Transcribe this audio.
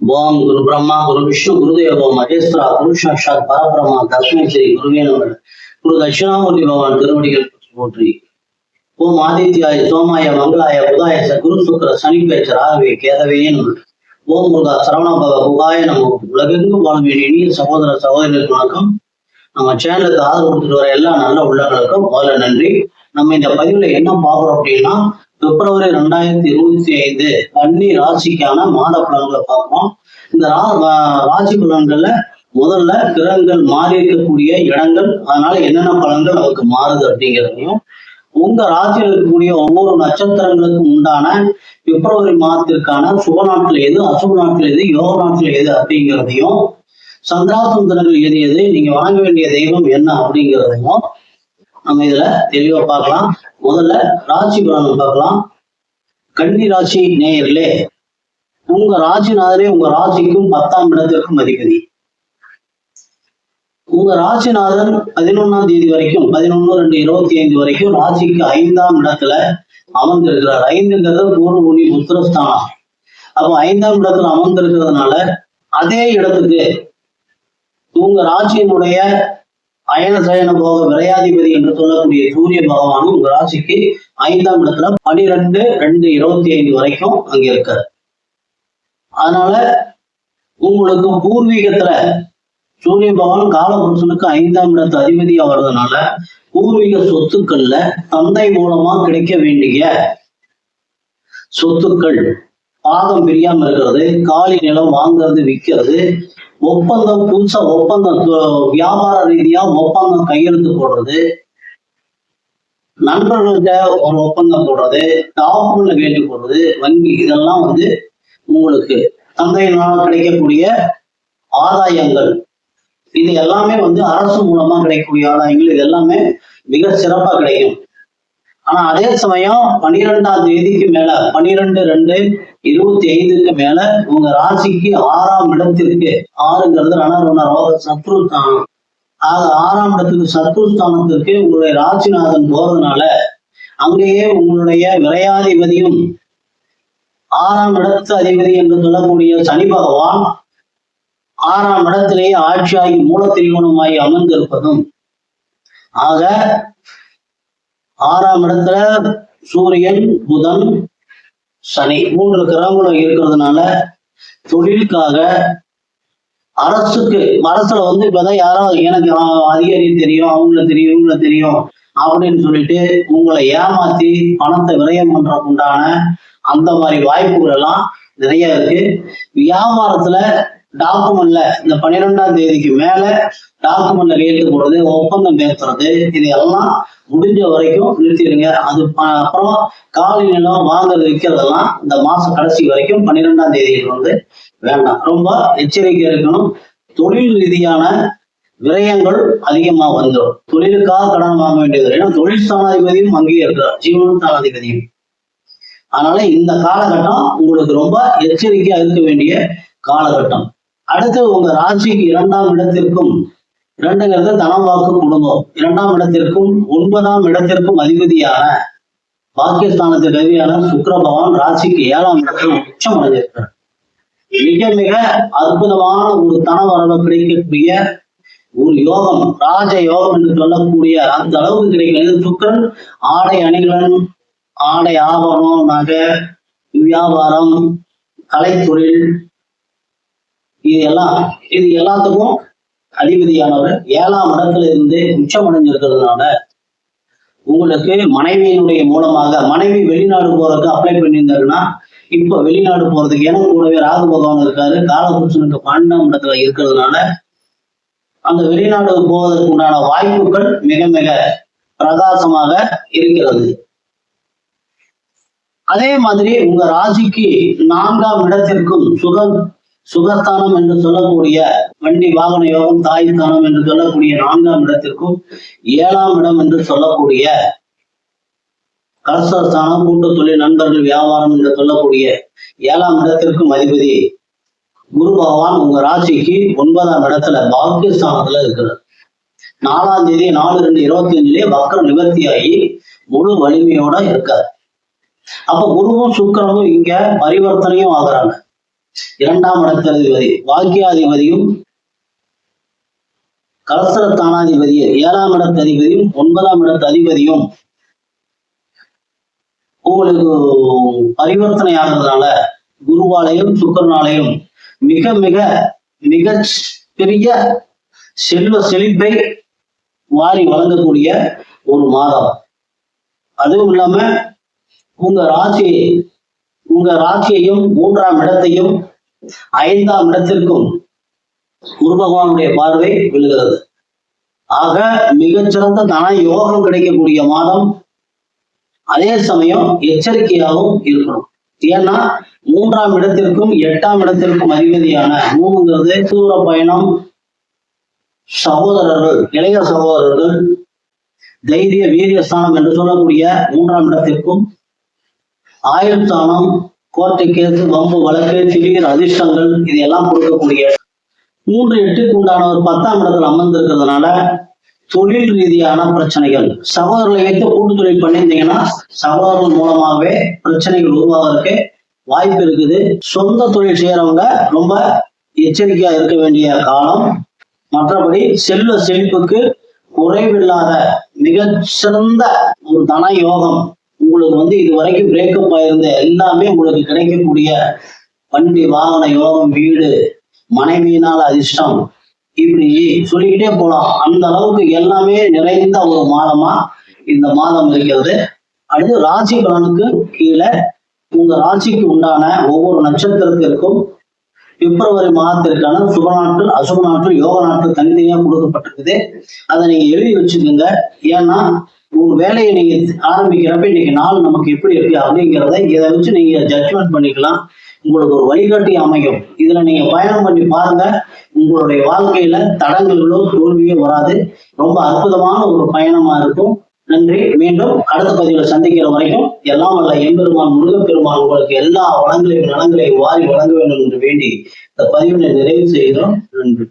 ஓம் குரு பிரம்மா குரு விஷ்ணு குருதேவோ மகேஸ்வரா குரு சாட்சாத் பரபிரம்மா தஸ்மை ஸ்ரீ குருவே நம குரு தட்சிணாமூர்த்தி பகவான் திருவடிகள் போற்றி. ஓம் ஆதித்யாய சோமாய மங்களாய புதாய குரு சுக்கர சனிப்பேச்ச ராகவே கேதவே நம. ஓம் முருகா சரவணபவ புகாய நம. உலகெங்கும் வாழும் இனிய சகோதர சகோதரிகளுக்கு வணக்கம். நம்ம சேனலுக்கு ஆதரவு கொடுத்துட்டு வர எல்லா நல்ல உள்ளங்களுக்கும் முதல்ல நன்றி. நம்ம இந்த பதிவுல என்ன பார்க்குறோம் அப்படின்னா பிப்ரவரி ரெண்டாயிரத்தி இருபத்தி ஐந்து கன்னி ராசிக்கான மாத பலன்களை பார்ப்போம். இந்த ரா ராசி பலன்கள்ல முதல்ல கிரகங்கள் மாறி இருக்கக்கூடிய இடங்கள் அதனால என்னென்ன பலன்கள் நமக்கு மாறுது அப்படிங்கிறதையும் உங்க ராசியில் இருக்கக்கூடிய ஒவ்வொரு நட்சத்திரங்களுக்கும் உண்டான பிப்ரவரி மாதத்திற்கான சுப நாட்கள் எது அசுப நாட்கள் எது யோக நாட்கள் எது அப்படிங்கிறதையும் சந்திராசம் தினங்கள் எது எது நீங்க வாங்க வேண்டிய தெய்வம் என்ன அப்படிங்கிறதையும் நம்ம இதுல தெளிவா பார்க்கலாம். முதல்ல ராசி பலன் பார்க்கலாம். கன்னி ராசி நேயர்களே உங்க ராசிநாதனே உங்க ராசிக்கும் பத்தாம் இடத்திற்கும் அதிபதி. உங்க ராசிநாதன் பதினொன்னாம் தேதி வரைக்கும் பதினொன்னு ரெண்டு இருபத்தி ஐந்து வரைக்கும் ராசிக்கு ஐந்தாம் இடத்துல அமர்ந்திருக்கிறார். ஐந்துங்கிறது பூர்வ புனி புத்திரஸ்தானம் அப்போ ஐந்தாம் இடத்துல அமர்ந்திருக்கிறதுனால அதே இடத்துக்கு உங்க ராசியினுடைய அயன சயன போக விரையாதிபதி என்று சொல்லக்கூடிய சூரிய பகவானும் உங்க ராசிக்கு ஐந்தாம் இடத்துல பனிரெண்டு ரெண்டு இருபத்தி ஐந்து வரைக்கும் அங்க இருக்காரு. அதனால உங்களுக்கு பூர்வீகத்துல சூரிய பகவான் காலபுருஷனுக்கு ஐந்தாம் இடத்து அதிபதியா வர்றதுனால பூர்வீக சொத்துக்கள்ல தந்தை மூலமா கிடைக்க வேண்டிய சொத்துக்கள் பாகம் பிரியாம இருக்கிறது காலி நிலம் வாங்குறது விற்கிறது ஒப்பந்தம் புதுசா ஒப்பந்தம் வியாபார ரீதியா ஒப்பந்தம் கையெழுத்து போடுறது நண்பர்களுக்கு ஒரு ஒப்பந்தம் போடுறது டாக்குமெண்ட்ல வேண்டி போடுறது வங்கி இதெல்லாம் வந்து உங்களுக்கு தந்தையினால் கிடைக்கக்கூடிய ஆதாயங்கள். இது எல்லாமே வந்து அரசு மூலமா கிடைக்கக்கூடிய ஆதாயங்கள் இது எல்லாமே மிக சிறப்பா கிடைக்கும். ஆனா அதே சமயம் பன்னிரெண்டாம் தேதிக்கு மேல பன்னிரெண்டு ரெண்டு இருபத்தி ஐந்துக்கு மேல உங்க ராசிக்கு ஆறாம் இடத்திற்கு. ஆறுங்கிறது ரணரோன ரோக சத்ருஸ்தானம். ஆக ஆறாம் இடத்துக்கு சத்ருஸ்தானத்திற்கு உங்களுடைய ராசிநாதன் போறதுனால அங்கேயே உங்களுடைய விரையாதிபதியும் ஆறாம் இடத்து அதிபதி என்று சொல்லக்கூடிய சனி பகவான் ஆறாம் இடத்திலேயே ஆட்சியாகி மூல திரிகோணமாகி அமர்ந்திருப்பதும். ஆக ஆறாம் இடத்துல சூரியன் புதன் சனி. மூன்று கிரகங்களும் இருக்கிறதுனால தொழிலுக்காக அரசுக்கு அரசுல வந்து இப்பதான் யாரோ எனக்கு அதிகாரி தெரியும் அவங்கள தெரியும் இவங்கள தெரியும் அப்படின்னு சொல்லிட்டு உங்களை ஏமாத்தி பணத்தை விரயம் பண்றதுக்குண்டான அந்த மாதிரி வாய்ப்புகள் எல்லாம் நிறைய இருக்கு. வியாபாரத்துல டாக்குமெண்ட்ல இந்த பன்னிரெண்டாம் தேதிக்கு மேல டாக்குமெண்ட்ல கையெழுத்து போடுறது ஒப்பந்தம் பேசுறது இது எல்லாம் முடிஞ்ச வரைக்கும் நிறுத்திடுங்க. அது அப்புறம் காலை நிலம் வாங்குறது விற்கிறதெல்லாம் இந்த மாசம் கடைசி வரைக்கும் பன்னிரெண்டாம் தேதியில் வந்து வேண்டாம். ரொம்ப எச்சரிக்கை இருக்கணும். தொழில் ரீதியான விரயங்கள் அதிகமா வந்துடும். தொழிலுக்காக கடன் வாங்க வேண்டியது ஏன்னா தொழில் ஸ்தானாதிபதியும் அங்கேயே இருக்கிறார். ஜீவன ஸ்தானாதிபதியும் அதனால இந்த காலகட்டம் உங்களுக்கு ரொம்ப எச்சரிக்கையா இருக்க வேண்டிய காலகட்டம். அடுத்து உங்க ராசிக்கு இரண்டாம் இடத்திற்கும் இரண்டுங்கிறது தனம் வாக்கு குடும்பம். இரண்டாம் இடத்திற்கும் ஒன்பதாம் இடத்திற்கும் அதிபதியான பாக்கியஸ்தானத்துக்கு அதிபதியான சுக்கர பகவான் ராசிக்கு ஏழாம் இடத்தில் உச்சம் அடைஞ்சிருக்கிறார். மிக மிக அற்புதமான ஒரு தன வரவை கிடைக்கக்கூடிய ஒரு யோகம் ராஜ யோகம் என்று சொல்லக்கூடிய அந்த அளவுக்கு கிடைக்கிறது. சுக்கரன் ஆடை அணிகலன் ஆடை ஆபரணம் நகை வியாபாரம் கலைத்தொழில் இது எல்லாம் இது எல்லாத்துக்கும் அதிபதியானவர் ஏழாம் இடத்துல இருந்து உச்சமடைஞ்சிருக்கிறதுனால உங்களுக்கு மனைவியினுடைய மூலமாக மனைவி வெளிநாடு போறதுக்கு அப்ளை பண்ணியிருந்தாருன்னா இப்ப வெளிநாடு போறதுக்கு எனக்கு கூடவே ராகு பகவான் இருக்காரு காலபுருஷனுக்கு பன்னெண்டாம் இடத்துல இருக்கிறதுனால அந்த வெளிநாடு போவதற்கு உண்டான வாய்ப்புகள் மிக மிக பிரகாசமாக இருக்கிறது. அதே மாதிரி உங்க ராசிக்கு நான்காம் இடத்திற்கும் சுக சுகஸ்தானம் என்று சொல்லக்கூடிய வண்டி வாகன யோகம் தாய்ஸ்தானம் என்று சொல்லக்கூடிய நான்காம் இடத்திற்கும் ஏழாம் இடம் என்று சொல்லக்கூடிய கலசஸ்தானம் கூட்டு தொழில் நண்பர்கள் வியாபாரம் என்று சொல்லக்கூடிய ஏழாம் இடத்திற்கும் அதிபதி குரு பகவான் உங்க ராசிக்கு ஒன்பதாம் இடத்துல பாக்கியஸ்தானத்துல இருக்கிறார். நாலாம் தேதி நாலு ரெண்டு இருபத்தி அஞ்சுலயே வக்கர நிவர்த்தியாகி முழு வலிமையோட இருக்கார். அப்ப குருவும் சுக்கரமும் இங்க பரிவர்த்தனையும் ஆகுறாங்க. இரண்டாம் இடத்ததிபதி வாக்கியாதிபதியும் கலசரத்தானாதிபதி ஏழாம் இடத்து அதிபதியும் ஒன்பதாம் இடத்து அதிபதியும் உங்களுக்கு பரிவர்த்தனை ஆகிறதுனால குருவாலையும் சுக்கரனாலையும் மிக மிக மிக பெரிய செல்வ செழிப்பை வாரி வழங்கக்கூடிய ஒரு மாதம். அதுவும் இல்லாம உங்க ராசி உங்க ராசியையும் மூன்றாம் இடத்தையும் ஐந்தாம் இடத்திற்கும் குரு பகவானுடைய பார்வை விழுகிறது. ஆக மிகச்சிறந்த தன யோகம் கிடைக்கக்கூடிய மாதம் அதே சமயம் எச்சரிக்கையாகவும் இருக்கணும். ஏன்னா மூன்றாம் இடத்திற்கும் எட்டாம் இடத்திற்கும் அதிபதியான மூணுங்கிறது தூர பயணம். சகோதரர்கள் இளைய சகோதரர்கள் தைரிய வீரிய ஸ்தானம் என்று சொல்லக்கூடிய மூன்றாம் இடத்திற்கும் ஆயுள் ஸ்தானம் கோர்ட்டு கேசு வம்பு வழக்கு திடீர் அதிர்ஷ்டங்கள் இதையெல்லாம் கொடுக்கக்கூடிய மூன்று எட்டுக்கு உண்டான ஒரு பத்தாம் இடத்துல அமர்ந்திருக்கிறதுனால தொழில் ரீதியான பிரச்சனைகள். சகோதரர்களை வைத்து கூட்டு தொழில் பண்ணியிருந்தீங்கன்னா சகோதரர்கள் மூலமாகவே பிரச்சனைகள் உருவாகிறதுக்கு வாய்ப்பு இருக்குது. சொந்த தொழில் செய்யறவங்க ரொம்ப எச்சரிக்கையா இருக்க வேண்டிய காலம். மற்றபடி செல்வ செழிப்புக்கு குறைவில்லாத மிகச்சிறந்த ஒரு தன யோகம் உங்களுக்கு வந்து இது வரைக்கும் பிரேக்கப் ஆயிருந்த எல்லாமே உங்களுக்கு கிடைக்கக்கூடிய வண்டி வாகன யோகம் வீடு மனைவியினால் அதிர்ஷ்டம். இப்படி சொல்லிக்கிட்டே போலாம். அந்த அளவுக்கு எல்லாமே நிறைந்த ஒரு மாதமா இந்த மாதம் இருக்கிறது. அடுத்து ராசி பலனுக்கு கீழே உங்க ராசிக்கு உண்டான ஒவ்வொரு நட்சத்திரத்திற்கும் பிப்ரவரி மாதத்திற்கான சுப நாட்கள் அசுப நாட்கள் யோக நாட்கள் தனித்தனியா கொடுக்கப்பட்டிருக்குது. அதை நீங்க எழுதி வச்சுக்கோங்க. ஏன்னா ஒரு வேலையை நீங்க ஆரம்பிக்கிறப்ப இன்னைக்கு நாள் நமக்கு எப்படி இருக்கு அப்படிங்கிறத இதை வச்சு நீங்க ஜட்ஜ்மெண்ட் பண்ணிக்கலாம். உங்களுக்கு ஒரு வழிகாட்டி அமையும். இதுல நீங்க பயணம் பண்ணி பாருங்க. உங்களுடைய வாழ்க்கையில தடங்களோ தோல்வியோ வராது. ரொம்ப அற்புதமான ஒரு பயணமா இருக்கும். நன்றி. மீண்டும் அடுத்த பதிவில் சந்திக்கிற வரைக்கும் எல்லாம் வல்ல எம்பெருமான் முருகப்பெருமான் உங்களுக்கு எல்லா வளங்களையும் நலங்களையும் வாரி வழங்க வேண்டும் என்று வேண்டி இந்த பதிவினை நிறைவு செய்கிறோம். நன்றி.